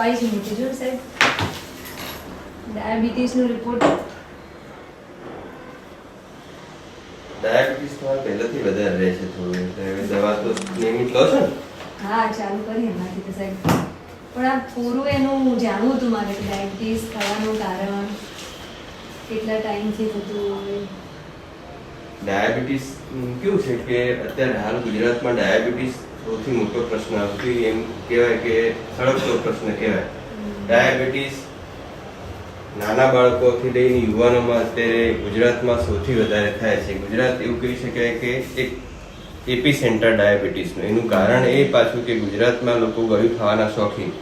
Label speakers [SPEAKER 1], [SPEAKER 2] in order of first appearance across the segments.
[SPEAKER 1] છે
[SPEAKER 2] મોટી જો ને સાહેબ ડાયાબિટીસનો રિપોર્ટ
[SPEAKER 1] ડાયાબિટીસ તમારે પહેલાથી વધારે રહે છે થોડું એટલે દવા તો નિયમિત લો છો ને?
[SPEAKER 2] હા ચાલુ કરીએ એમાંથી તો સાહેબ. પણ આ પૂરું એનું જાણવું હતું મારે કે ડાયાબિટીસ થવાનું કારણ કેટલા ટાઈમથી થતું હોય.
[SPEAKER 1] ડાયાબિટીસ કેવું છે કે અત્યારે હાલ ગુજરાતમાં ડાયાબિટીસ સૌથી મોટો પ્રશ્ન સૌથી એમ કહેવાય કે સળગતો પ્રશ્ન કહેવાય. ડાયાબિટીસ નાના બાળકોથી લઈને યુવાનોમાં અત્યારે ગુજરાતમાં સૌથી વધારે થાય છે. ગુજરાત એવું કહી શકાય કે એક એપી સેન્ટર ડાયાબિટીસનું. એનું કારણ એ પાછું કે ગુજરાતમાં લોકો ગળ્યું ખાવાના શોખીન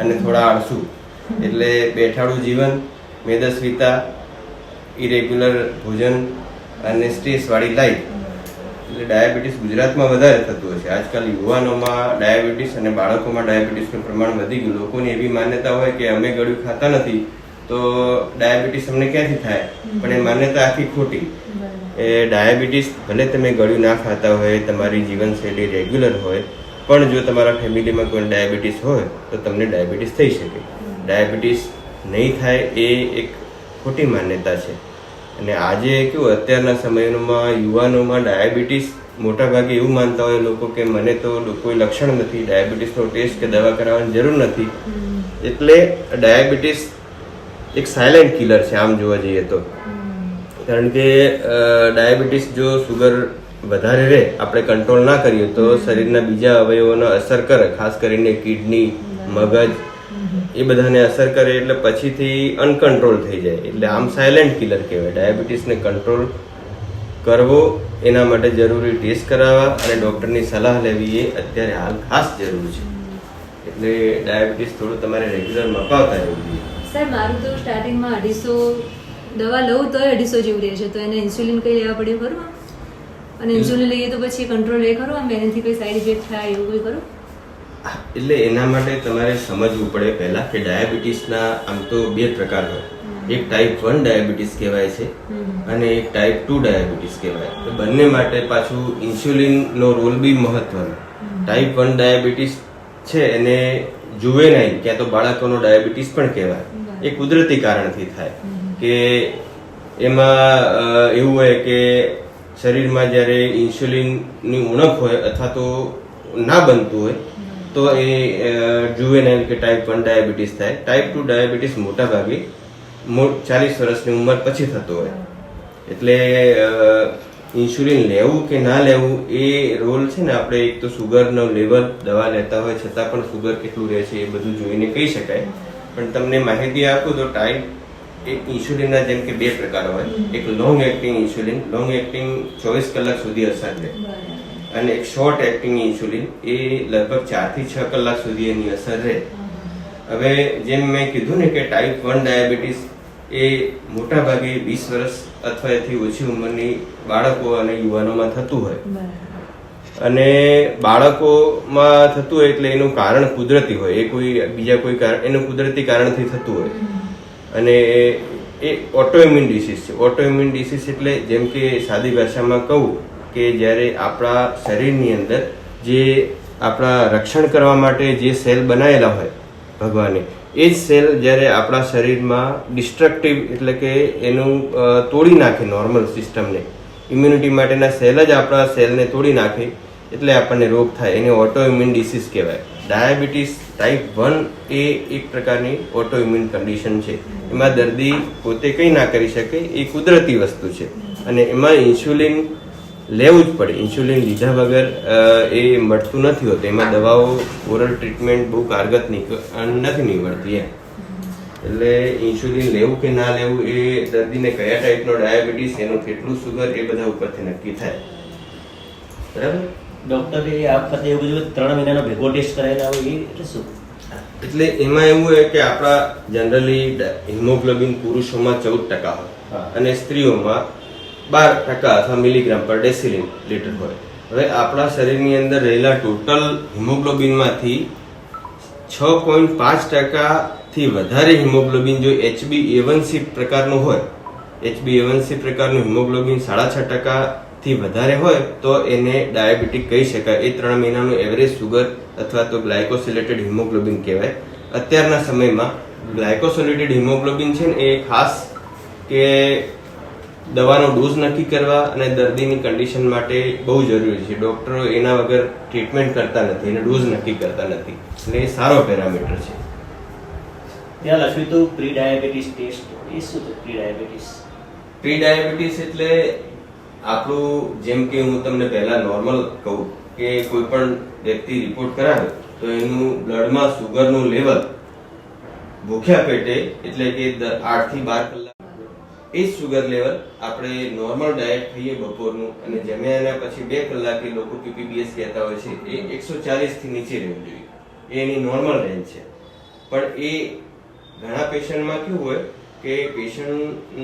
[SPEAKER 1] અને થોડા આળસુ. એટલે બેઠાડું જીવન મેદસ્વીતા ઇરેગ્યુલર ભોજન અને સ્ટ્રેસવાળી લાઈફ એટલે ડાયાબિટીસ ગુજરાતમાં વધારે થતું હશે. છે આજકાલ યુવાનોમાં ડાયાબિટીસ અને બાળકોમાં ડાયાબિટીસનું પ્રમાણ વધી ગયું. લોકોની એવી માન્યતા હોય કે અમે ગળ્યું ખાતા નથી તો ડાયાબિટીસ અમને ક્યાંથી થાય? પણ એ માન્યતા આખી ખોટી. એ ડાયાબિટીસ ભલે તમે ગળ્યું ના ખાતા હોય તમારી જીવનશૈલી રેગ્યુલર હોય પણ જો તમારા ફેમિલીમાં કોઈ ડાયાબિટીસ હોય તો તમને ડાયાબિટીસ થઈ શકે. ડાયાબિટીસ નહીં થાય એ એક ખોટી માન્યતા છે. અને આજે કેવું અત્યારના સમયમાં યુવાનોમાં ડાયાબિટીસ મોટાભાગે એવું માનતા હોય લોકો કે મને તો કોઈ લક્ષણ નથી ડાયાબિટીસનો ટેસ્ટ કે દવા કરાવવાની જરૂર નથી. એટલે ડાયાબિટીસ એક સાયલેન્ટ કિલર છે આમ જોવા જઈએ તો. કારણ કે ડાયાબિટીસ જો સુગર વધારે રહે આપણે કંટ્રોલ ના કરીએ તો શરીરના બીજા અવયવોને અસર કરે ખાસ કરીને કિડની મગજ એ બધાને અસર કરે એટલે પછીથી અનકંટ્રોલ થઈ જાય. એટલે આમ સાયલેન્ટ કિલર કહેવાય. ડાયાબિટીસને કંટ્રોલ કરવો એના માટે જરૂરી ટેસ્ટ કરાવવા અને ડૉક્ટરની સલાહ લેવી એ અત્યારે હાલ ખાસ જરૂર છે. એટલે ડાયાબિટીસ થોડું તમારે રેગ્યુલર મપાવતા રહેવું જોઈએ.
[SPEAKER 2] સાહેબ મારું તો સ્ટાર્ટિંગમાં અઢીસો દવા લઉં તો અઢીસો જેવું રહે છે. તો એને ઇન્સ્યુલિન કઈ લેવા પડે ખરું અને ઇન્સ્યુલિન લઈએ તો પછી કંટ્રોલ રહે ખરું આમ? એનાથી કોઈ સાઈડ ઇફેક્ટ થાય એવું કોઈ ખરું?
[SPEAKER 1] એટલે એના માટે તમારે સમજવું પડે પહેલા કે ડાયાબિટીસના આમ તો બે પ્રકાર હોય. એક ટાઈપ વન ડાયાબિટીસ કહેવાય છે અને એક ટાઈપ ટુ ડાયાબિટીસ કહેવાય. તો બંને માટે પાછું ઇન્સ્યુલિનનો રોલ બી મહત્વનો. ટાઈપ વન ડાયાબિટીસ છે એને જુવેનાઇલ ક્યાં તો બાળકોનો ડાયાબિટીસ પણ કહેવાય. એ કુદરતી કારણથી થાય. કે એમાં એવું હોય કે શરીરમાં જ્યારે ઇન્સ્યુલિનની ઉણપ હોય અથવા તો ના બનતું હોય તો એ જુવેનાઇલ કે ટાઈપ વન ડાયાબિટીસ થાય. ટાઈપ ટુ ડાયાબિટીસ મોટા ભાગે ચાલીસ વર્ષની ઉંમર પછી થતો હોય. એટલે ઇન્સ્યુલિન લેવું કે ના લેવું એ રોલ છે ને આપણે એક તો સુગરનો લેવલ દવા લેતા હોય છતાં પણ સુગર કેટલું રહે છે એ બધું જોઈને કહી શકાય. પણ તમને માહિતી આપું તો ટાઈપ એક ઇન્સ્યુલિનના જેમ કે બે પ્રકાર હોય. એક long acting insulin long acting ચોવીસ કલાક સુધી અસર રહે. અને એક શોર્ટ એક્ટિંગ ઇન્સ્યુલિન એ લગભગ ચારથી છ કલાક સુધી એની અસર રહે. હવે જેમ મેં કીધું ને કે ટાઈપ વન ડાયાબિટીસ એ મોટા ભાગે વીસ વર્ષ અથવા એથી ઓછી ઉંમરની બાળકો અને યુવાનોમાં થતું હોય. અને બાળકોમાં થતું હોય એટલે એનું કારણ કુદરતી હોય. એ કોઈ બીજા કોઈ કારણ એનું કુદરતી કારણથી થતું હોય. અને એ ઓટોઇમ્યુન ડિસીઝ છે. ઓટોઇમ્યુન ડિસીઝ એટલે જેમ કે સાદી ભાષામાં કહું કે જ્યારે આપણા શરીરની અંદર જે આપણા રક્ષણ કરવા માટે જે સેલ બનાવેલા હોય ભગવાને, એ જ સેલ જ્યારે આપણા શરીરમાં ડિસ્ટ્રક્ટિવ એટલે કે એનું તોડી નાખે નોર્મલ સિસ્ટમને ઇમ્યુનિટી માટેના સેલ જ આપણા સેલને તોડી નાખે એટલે આપણને રોગ થાય. એને ઓટોઇમ્યુન ડિસીઝ કહેવાય. ડાયાબિટીસ ટાઈપ વન એ એક પ્રકારની ઓટોઇમ્યુન કન્ડિશન છે. એમાં દર્દી પોતે કંઈ ના કરી શકે, એ કુદરતી વસ્તુ છે. અને એમાં ઇન્સ્યુલિન લેવું જ પડે. ઇન્સ્યુલિન લીધા વગર એ મળતું નથી હોતું. એમાં દવાઓ ઓરલ ટ્રીટમેન્ટ બહુ કારગત નથી નીકળતી એમ. એટલે ઇન્સ્યુલિન લેવું કે ના લેવું એ દર્દીને કયા ટાઈપનો ડાયાબિટીસ એનું કેટલું સુગર એ બધા ઉપરથી નક્કી થાય. બરાબર?
[SPEAKER 3] ડોક્ટરે આ વખતે એવું બધું ત્રણ મહિનાનો ભેગો ટેસ્ટ કરાયેલા હોય એટલે શું?
[SPEAKER 1] એટલે એમાં એવું હોય કે આપણા જનરલી હિમોગ્લોબિન પુરુષોમાં ચૌદ ટકા હોય. અને સ્ત્રીઓમાં બાર ટકા અથવા મિલીગ્રામ પર ડેસિલિન લીટર હોય. હવે આપણા શરીરની અંદર રહેલા ટોટલ હિમોગ્લોબિનમાંથી છ પોઈન્ટ પાંચ ટકાથી વધારે હિમોગ્લોબિન જો એચબી એવનસી પ્રકારનું હોય એચબી એવનસી પ્રકારનું હિમોગ્લોબિન સાડા છ ટકાથી વધારે હોય, તો એને ડાયાબિટીક કહી શકાય. એ ત્રણ મહિનાનું એવરેજ સુગર અથવા તો ગ્લાયકોસિલેટેડ હિમોગ્લોબિન કહેવાય. અત્યારના સમયમાં ગ્લાયકોસોલેટેડ હિમોગ્લોબિન છે ને એ ખાસ કે દવાનો ડોઝ નક્કી કરવા અને દર્દીની કન્ડિશન માટે બહુ જરૂરી છે. ડૉક્ટરો એના વગર ટ્રીટમેન્ટ કરતા નથી અને ડોઝ નક્કી કરતા નથી. એટલે એ સારો પેરામીટર છે.
[SPEAKER 3] ત્યાં લખ્યું હતું પ્રી ડાયાબિટીસ ટેસ્ટ એ શું છે પ્રી ડાયાબિટીસ
[SPEAKER 1] પ્રી ડાયાબિટીસ એટલે આપણું જેમ કે હું તમને પહેલા નોર્મલ કહું કે કોઈ પણ વ્યક્તિ રિપોર્ટ કરાવે તો એનું બ્લડમાં સુગરનું લેવલ ભૂખ્યા પેટે એટલે કે આઠથી બાર કલાક એ જ સુગર લેવલ આપણે નોર્મલ ડાયટ ખાઈએ બપોરનું અને જમ્યા એના પછી બે કલાકે લોકો પીપીબીએસ કહેતા હોય છે એ એકસો ચાલીસથી નીચે રહેવું જોઈએ. એની નોર્મલ રેન્જ છે. પણ એ ઘણા પેશન્ટમાં કેવું હોય કે પેશન્ટ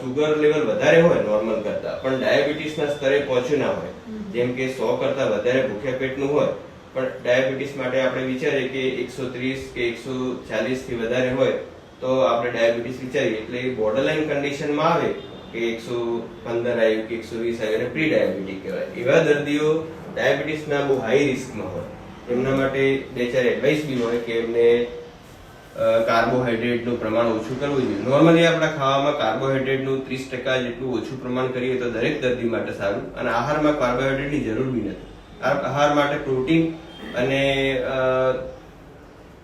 [SPEAKER 1] સુગર લેવલ વધારે હોય નોર્મલ કરતા પણ ડાયાબિટીસના સ્તરે પહોંચ્યું ના હોય. જેમ કે સો કરતા વધારે ભૂખ્યા પેટનું હોય પણ ડાયાબિટીસ માટે આપણે વિચારીએ કે એકસો ત્રીસ કે એકસો ચાલીસથી વધારે હોય તો આપણે ડાયાબિટીસ વિચારીએ. એટલે એ બોર્ડરલાઇન કન્ડિશનમાં આવે કે એકસો પંદર આવ્યું કે એકસો વીસ આવ્યું અને પ્રી ડાયાબિટીક કહેવાય. એવા દર્દીઓ ડાયાબિટીસના બહુ હાઈ રિસ્કમાં હોય. એમના માટે બે ચાર એડવાઇસ બી હોય કે એમને કાર્બોહાઈડ્રેટનું પ્રમાણ ઓછું કરવું જોઈએ. નોર્મલી આપણા ખાવામાં કાર્બોહાઈડ્રેટનું ત્રીસ ટકા જેટલું ઓછું પ્રમાણ કરીએ તો દરેક દર્દી માટે સારું. અને આહારમાં કાર્બોહાઈડ્રેટની જરૂર બી નથી. આહાર માટે પ્રોટીન અને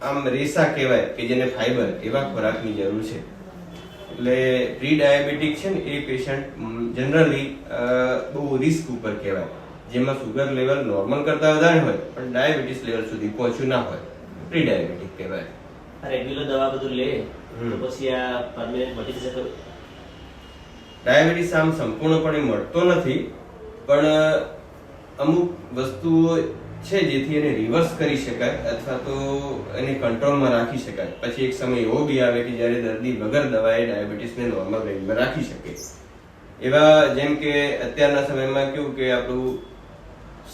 [SPEAKER 1] આમ રેસા કહેવાય કે જેને ફાઈબર એવા ખોરાકની જરૂર છે. એટલે પ્રી ડાયાબિટીક છે ને એ પેશન્ટ જનરલી બહુ રિસ્ક ઉપર કહેવાય. જેમાં સુગર લેવલ નોર્મલ કરતા વધારે હોય પણ ડાયાબિટીસ લેવલ સુધી પહોંચ્યું ના હોય. પ્રી ડાયાબિટીક કહેવાય
[SPEAKER 3] રેગ્યુલર દવા બધું લે તો પછી આ પરમેનન્ટ મટી જશે
[SPEAKER 1] ડાયાબિટીસ આમ સંપૂર્ણપણે મળતો નથી પણ અમુક વસ્તુઓ છે જેથી એને રિવર્સ કરી શકાય અથવા તો એને કંટ્રોલમાં રાખી શકાય. પછી એક સમય એવો બી આવે કે જ્યારે દર્દી વગર દવાએ ડાયાબિટીસને નોર્મલ રેન્જમાં રાખી શકે. એવા જેમ કે અત્યારના સમયમાં કેવું કે આપણું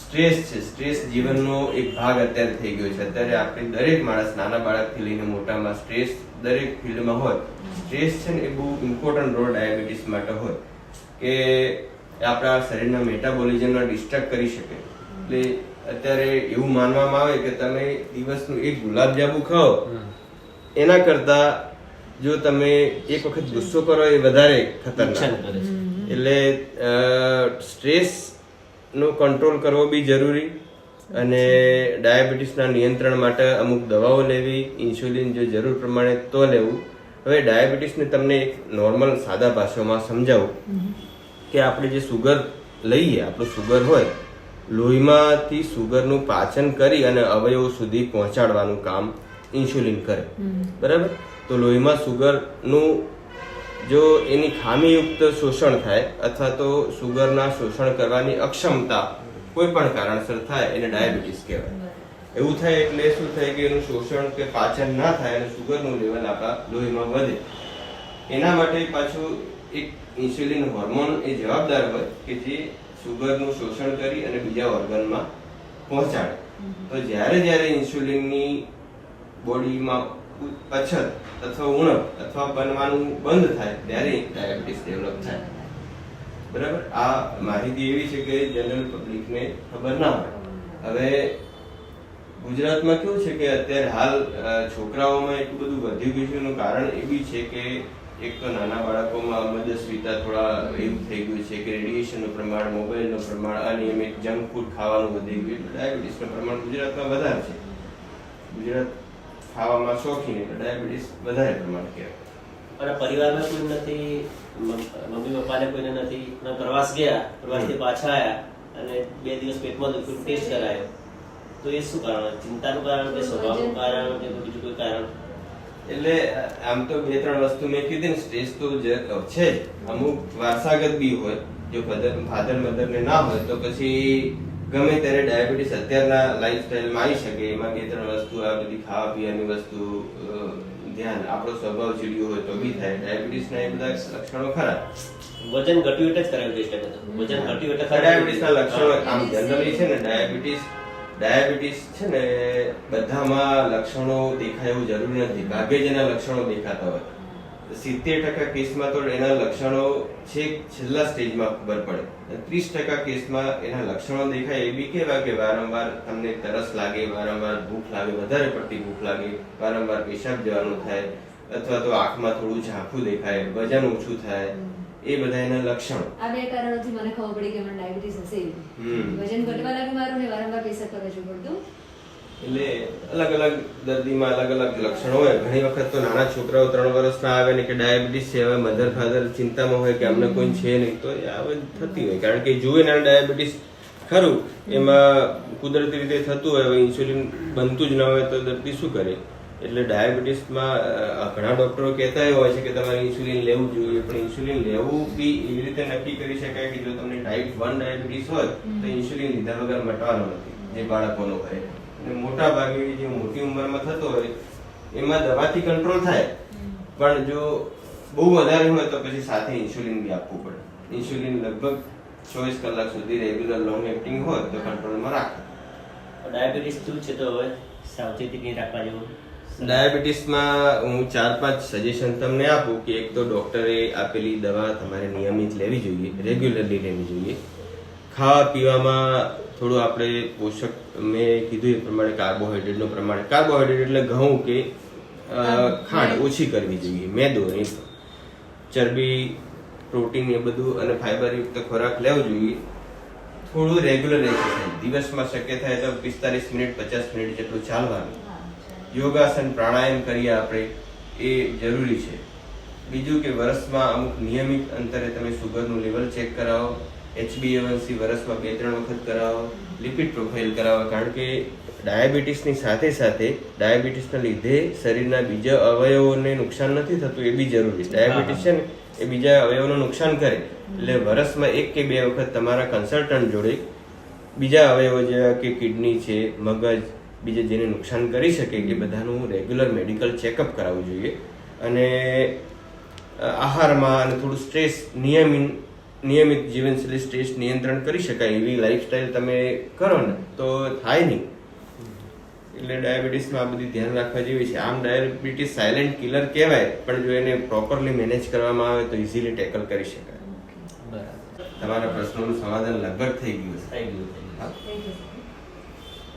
[SPEAKER 1] સ્ટ્રેસ છે. સ્ટ્રેસ જીવનનો એક ભાગ અત્યારે થઈ ગયો છે. અત્યારે આપણે દરેક માણસ નાના બાળકથી લઈને મોટામાં સ્ટ્રેસ દરેક ફિલ્ડમાં હોય. સ્ટ્રેસ છે ને એ બહુ ઇમ્પોર્ટન્ટ રોલ ડાયાબિટીસ માટે હોય. કે આપણા શરીરના મેટાબોલિઝમને ડિસ્ટર્બ કરી શકે. એટલે અત્યારે એવું માનવામાં આવે કે તમે દિવસનું એક ગુલાબજાંબુ ખાઓ એના કરતા જો તમે એક વખત ગુસ્સો કરો એ વધારે ખતરનાક. એટલે સ્ટ્રેસ નો કંટ્રોલ કરવો બી જરૂરી અને ડાયાબિટીસના નિયંત્રણ માટે અમુક દવાઓ લેવી ઇન્સ્યુલિન જો જરૂર પ્રમાણે તો લેવું. હવે ડાયાબિટીસને તમને એક નોર્મલ સાદા ભાષામાં સમજાવું કે આપણે જે સુગર લઈએ આપણું સુગર હોય લોહીમાંથી સુગરનું પાચન કરી અને અવયવો સુધી પહોંચાડવાનું કામ ઇન્સ્યુલિન કરે. બરાબર? તો લોહીમાં સુગરનું જો એની ખામીયુક્ત શોષણ થાય અથવા તો સુગરના શોષણ કરવાની અક્ષમતા કોઈ પણ કારણસર થાય એને ડાયાબિટીસ કહેવાય. એવું થાય એટલે શું થાય કે એનું શોષણ કે પાચન ના થાય અને સુગરનું લેવલ આપણા લોહીમાં વધે. એના માટે પાછું એક ઇન્સ્યુલિન હોર્મોન એ જવાબદાર હોય કે જે સુગરનું શોષણ કરી અને બીજા ઓર્ગનમાં પહોંચાડે. તો જ્યારે જ્યારે ઇન્સ્યુલિનની બોડીમાં અછત અથવા ઉણપ અથવા બનવાનું બંધ થાય ત્યારે ડાયાબિટીસ ડેવલપ થાય. બરાબર? આ માહિતી એવી છે કે જનરલ પબ્લિકને ખબર ના હોય. હવે ગુજરાતમાં કેવું છે કે અત્યારે હાલ છોકરાઓમાં એટલું બધું વધી ગયું છે એનું કારણ એ બી છે કે એક તો નાના બાળકોમાં મદસ્વીતા થોડા એવું થઈ ગયું છે કે રેડિયેશનનું પ્રમાણ મોબાઈલનું પ્રમાણ અનિયમિત જંક ફૂડ ખાવાનું વધી ગયું એટલે ડાયાબિટીસનું પ્રમાણ ગુજરાતમાં વધારે છે. ગુજરાત ખાવામાં શોખીન એટલે ડાયાબિટીસ વધારે પ્રમાણ કહેવાય.
[SPEAKER 3] અને પરિવારમાં કોઈ નથી મમ્મી પપ્પાને કોઈને નથી ના પ્રવાસ ગયા પ્રવાસથી પાછા આવ્યા અને બે દિવસ પેટમાં દુખ્યું ટેસ્ટ કરાયો. તો એ શું કારણ? ચિંતાનું કારણ કે સ્વભાવનું કારણ કે બીજું કોઈ કારણ?
[SPEAKER 1] એટલે આમ તો બે ત્રણ વસ્તુ મેં કીધી ને સ્ટ્રેસ તો જે છે અમુક વારસાગત બી હોય જો ફાધર મધર ને ના હોય તો પછી ગમે ત્યારે ડાયાબિટીસ અત્યારના લાઈફસ્ટાઈલમાં આવી શકે. એમાં બે ત્રણ વસ્તુ આ બધી ખાવા પીવાની વસ્તુ ધ્યાન આપણો સ્વભાવ ચીડ્યો હોય તો બી થાય. ડાયાબિટીસના એ બધા લક્ષણો ખરા.
[SPEAKER 3] વજન ઘટ્યું એટલે જ ટેસ્ટ વજન ઘટ્યું એટલે
[SPEAKER 1] ડાયાબિટીસના લક્ષણો આમ જનરલી છે ને ડાયાબિટીસ ડાયાબિટીસ છે ને, બધામાં લક્ષણો દેખાય એવું જરૂરી નથી. ભાગ્યે જ એના લક્ષણો દેખાતા હોય. સિત્તેર ટકા કેસમાં તો એના લક્ષણો છેક છેલ્લા સ્ટેજમાં ખબર પડે. ત્રીસ ટકા કેસમાં એના લક્ષણો દેખાય એ બી કેવા કે વારંવાર તમને તરસ લાગે, વારંવાર ભૂખ લાગે, વધારે પડતી ભૂખ લાગે, વારંવાર પેશાબ જવાનું થાય, અથવા તો આંખમાં થોડું ઝાંખું દેખાય, વજન ઓછું થાય. એ બધા એના લક્ષણો.
[SPEAKER 2] આ બે કારણોથી મને ખબર પડી કે મને ડાયાબિટીસ હશે
[SPEAKER 1] હમ.
[SPEAKER 2] વજન ઘટવા લાગ્યું મારું ને વારંવાર પેશાબ કરવા જવું પડતું.
[SPEAKER 1] એટલે અલગ અલગ દર્દીમાં અલગ અલગ લક્ષણો હોય. ઘણી વખત તો નાના છોકરાઓ ત્રણ વર્ષના આવે ને કે ડાયાબિટીસ છે હવે મધર ફાધર ચિંતામાં હોય કે અમને કોઈ છે નહીં તો એ આવે થતી હોય. કારણ કે જુએ ને ડાયાબિટીસ ખરું એમાં કુદરતી રીતે થતું હોય હવે ઇન્સ્યુલિન બનતું જ ન હોય તો દર્દી શું કરે? એટલે ડાયાબિટીસમાં ઘણા ડોક્ટરો કહેતા હોય છે કે તમારે ઇન્સ્યુલિન લેવું જોઈએ પણ ઇન્સ્યુલિન લેવું બી એવી રીતે નક્કી કરી શકાય કે જો તમને ટાઈપ વન ડાયાબિટીસ હોય તો ઇન્સ્યુલિન લીધા વગર મટવાનો નથી જે બાળકોનો હોય. અને મોટા ભાગે જે મોટી ઉંમરમાં થતો હોય એમાં દવાથી કંટ્રોલ થાય. પણ જો બહુ વધારે હોય તો પછી સાથે ઇન્સ્યુલિન બી આપવું પડે. ઇન્સ્યુલિન લગભગ ચોવીસ કલાક સુધી રેગ્યુલર લોંગ એક્ટિંગ હોય તો કંટ્રોલમાં રાખે.
[SPEAKER 3] ડાયાબિટીસ શું છે તો હવે સાવચેતી કઈ રાખવા જેવું?
[SPEAKER 1] ડાયાબિટીસમાં હું ચાર પાંચ સજેશન તમને આપું કે એક તો ડોક્ટરે આપેલી દવા તમારે નિયમિત લેવી જોઈએ રેગ્યુલરલી લેવી જોઈએ. ખાવા પીવામાં થોડું આપણે પોષક મેં કીધું એ પ્રમાણે કાર્બોહાઈડ્રેટનું પ્રમાણ. કાર્બોહાઈડ્રેટ એટલે ઘઉં કે ખાંડ. ઓછી કરવી જોઈએ મેદો નહીં ચરબી પ્રોટીન એ બધું અને ફાઈબરયુક્ત ખોરાક લેવો જોઈએ. થોડું રેગ્યુલર એક્સરસાઇઝ દિવસમાં શક્ય થાય તો પિસ્તાલીસ મિનિટ પચાસ મિનિટ જેટલું ચાલવાનું. યોગાસન, પ્રાણાયામ કરીએ આપણે, એ જરૂરી છે. બીજું કે વર્ષમાં અમુક નિયમિત અંતરે તમે સુગરનું લેવલ ચેક કરાવો એચબીએવનસી વર્ષમાં બે ત્રણ વખત કરાવો લિપિડ પ્રોફાઇલ કરાવો, કારણ કે ડાયાબિટીસની સાથે સાથે ડાયાબિટીસના લીધે શરીરના બીજા અવયવોને નુકસાન નથી થતું, એ બી જરૂરી છે. ડાયાબિટીસ છે ને, એ બીજા અવયવોને નુકસાન કરે. એટલે વર્ષમાં એક કે બે વખત તમારા કન્સલ્ટન્ટ જોડે બીજા અવયવો જેવા કે કિડની છે, મગજ બીજે જેને નુકસાન કરી શકે એ બધાનું રેગ્યુલર મેડિકલ ચેકઅપ કરાવવું જોઈએ. અને આહારમાં અને થોડું સ્ટ્રેસ નિયમિત નિયમિત જીવનશૈલી સ્ટ્રેસ નિયંત્રણ કરી શકાય એવી લાઈફસ્ટાઈલ તમે કરો ને તો થાય નહીં. એટલે ડાયાબિટીસમાં આ બધી ધ્યાન રાખવા જેવી છે. આમ ડાયાબિટીસ સાયલેન્ટ કિલર કહેવાય પણ જો એને પ્રોપરલી મેનેજ કરવામાં આવે તો ઇઝીલી ટેકલ કરી શકાય.
[SPEAKER 3] બરાબર.
[SPEAKER 1] તમારા પ્રશ્નોનું સમાધાન લગભગ થઈ ગયું છે
[SPEAKER 3] થઈ ગયું.